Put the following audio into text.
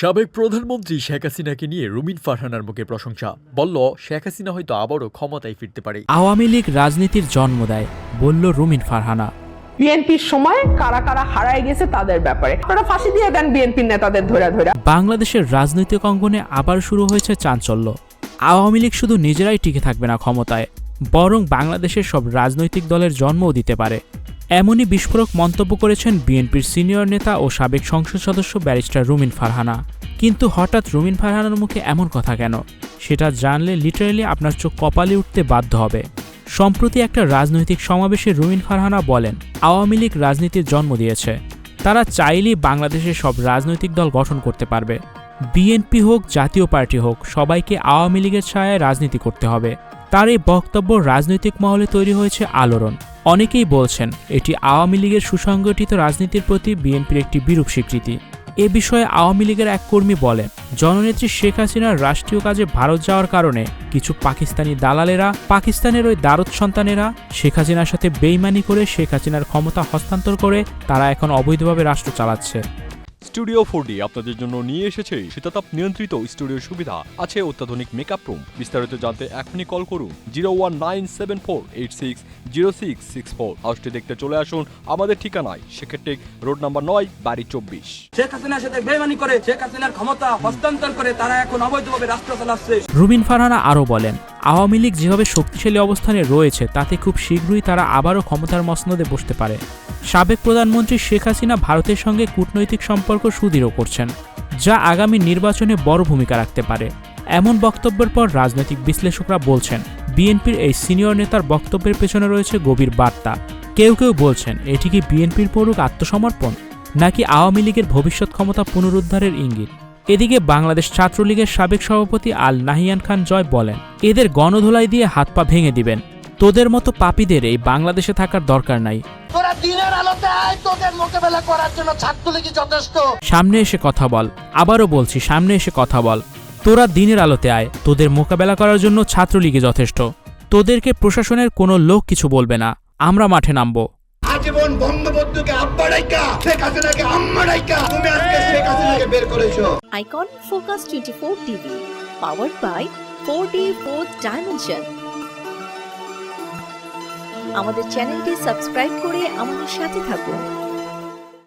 সাবেক প্রধানমন্ত্রী শেখ হাসিনাকে নিয়ে রুমিন ফারহানার মুখে প্রশংসা। বলল শেখ হাসিনা হয়তো আবারও ক্ষমতায় ফিরতে পারে। আওয়ামী লীগ রাজনীতির জন্ম দেয় বলল রুমিন ফারহানা। বিএনপির সময় কারা কারা হারায় গেছে তাদের ব্যাপারে। আপনারা ফাঁসি দিয়ে দেন বিএনপির নেতাদের ধরে ধরে। বাংলাদেশের রাজনৈতিক অঙ্গনে আবার শুরু হয়েছে চাঞ্চল্য। আওয়ামী লীগ শুধু নিজেরাই টিকে থাকবে না ক্ষমতায় বরং বাংলাদেশের সব রাজনৈতিক দলের জন্মও দিতে পারে। এমনই বিস্ফোরক মন্তব্য করেছেন বিএনপির সিনিয়র নেতা ও সাবেক সংসদ সদস্য ব্যারিস্টার রুমিন ফারহানা। কিন্তু হঠাৎ রুমিন ফারহানার মুখে এমন কথা কেন? সেটা জানলে লিটারেলি আপনার চোখ কপালে উঠতে বাধ্য হবে। সম্প্রতি একটা রাজনৈতিক সমাবেশে রুমিন ফারহানা বলেন, আওয়ামী লীগ রাজনীতির জন্ম দিয়েছে। তারা চাইলেই বাংলাদেশের সব রাজনৈতিক দল গঠন করতে পারবে। বিএনপি হোক, জাতীয় পার্টি হোক, সবাইকে আওয়ামী লীগের ছায়ায় রাজনীতি করতে হবে। তার এই বক্তব্য রাজনৈতিক মহলে তৈরি হয়েছে আলোড়ন। অনেকেই বলছেন এটি আওয়ামী লীগের সুসংগঠিত রাজনীতির প্রতি বিএনপির একটি বিরূপ স্বীকৃতি। এ বিষয়ে আওয়ামী লীগের এক কর্মী বলেন, জননেত্রী শেখ হাসিনার রাষ্ট্রীয় কাজে ভারত যাওয়ার কারণে কিছু পাকিস্তানি দালালেরা, পাকিস্তানের ওই দারুদ সন্তানেরা, শেখ হাসিনার সাথে বেইমানি করে শেখ হাসিনার ক্ষমতা হস্তান্তর করে তারা এখন অবৈধভাবে রাষ্ট্র চালাচ্ছে। স্টুডিও ফোরডি আপনাদের জন্য নিয়ে এসেছে শীতাতাপ নিয়ন্ত্রিত স্টুডিওর সুবিধা। আছে অত্যাধুনিক মেকআপ রুম বিস্তারিত জানতে এখনই কল করুন zero one nine seven four eight six zero six six four হাউসটি দেখতে চলে আসুন আমাদের ঠিকানায়। সেক্ষেত্রে রোড নাম্বার নয় বাড়ি চব্বিশ। শেখ হাসিনার সাথে বেমানি করে শেখ হাসিনার ক্ষমতা হস্তান্তর করে তারা এখন অবৈধভাবে রাষ্ট্র চালাচ্ছে রুবিন ফারহানা আরও বলেন আওয়ামী লীগ যেভাবে শক্তিশালী অবস্থানে রয়েছে, তাতে খুব শীঘ্রই তারা আবারও ক্ষমতার মসনদে বসতে পারে। সাবেক প্রধানমন্ত্রী শেখ হাসিনা ভারতের সঙ্গে কূটনৈতিক সম্পর্ক সুদৃঢ় করছেন, যা আগামী নির্বাচনে বড় ভূমিকা রাখতে পারে। এমন বক্তব্যের পর রাজনৈতিক বিশ্লেষকরা বলছেন, বিএনপির এই সিনিয়র নেতার বক্তব্যের পেছনে রয়েছে গভীর বার্তা। কেউ কেউ বলছেন, এটি কি বিএনপির পড়ুক আত্মসমর্পণ, নাকি আওয়ামী লীগের ভবিষ্যৎ ক্ষমতা পুনরুদ্ধারের ইঙ্গিত? এদিকে বাংলাদেশ ছাত্রলীগের সাবেক সভাপতি আল নাহিয়ান খান জয় বলেন এদের গণধোলাই দিয়ে হাত পা ভেঙে দিবেন। তোদের মতো পাপীদের এই বাংলাদেশে থাকার দরকার নাই। তোরা দিনের আলোতে আয় তোদের মোকাবেলা করার জন্য ছাত্রলীগই যথেষ্ট। সামনে এসে কথা বল আবারও বলছি সামনে এসে কথা বল। তোরা দিনের আলোতে আয় তোদের মোকাবেলা করার জন্য ছাত্রলীগে যথেষ্ট। তোদেরকে প্রশাসনের কোনো লোক কিছু বলবে না আমরা মাঠে নামবো। আজীবন বঙ্গবন্ধুকে আব্বা ডাইকা শেখ হাসিনাকে আম্মা ডাইকা। তুমি আজকে হাসিনাকে বের করেছ TV power 24 by 4D 4th Dimension. আমাদের চ্যানেলটি সাবস্ক্রাইব করে আমাদের সাথে থাকুন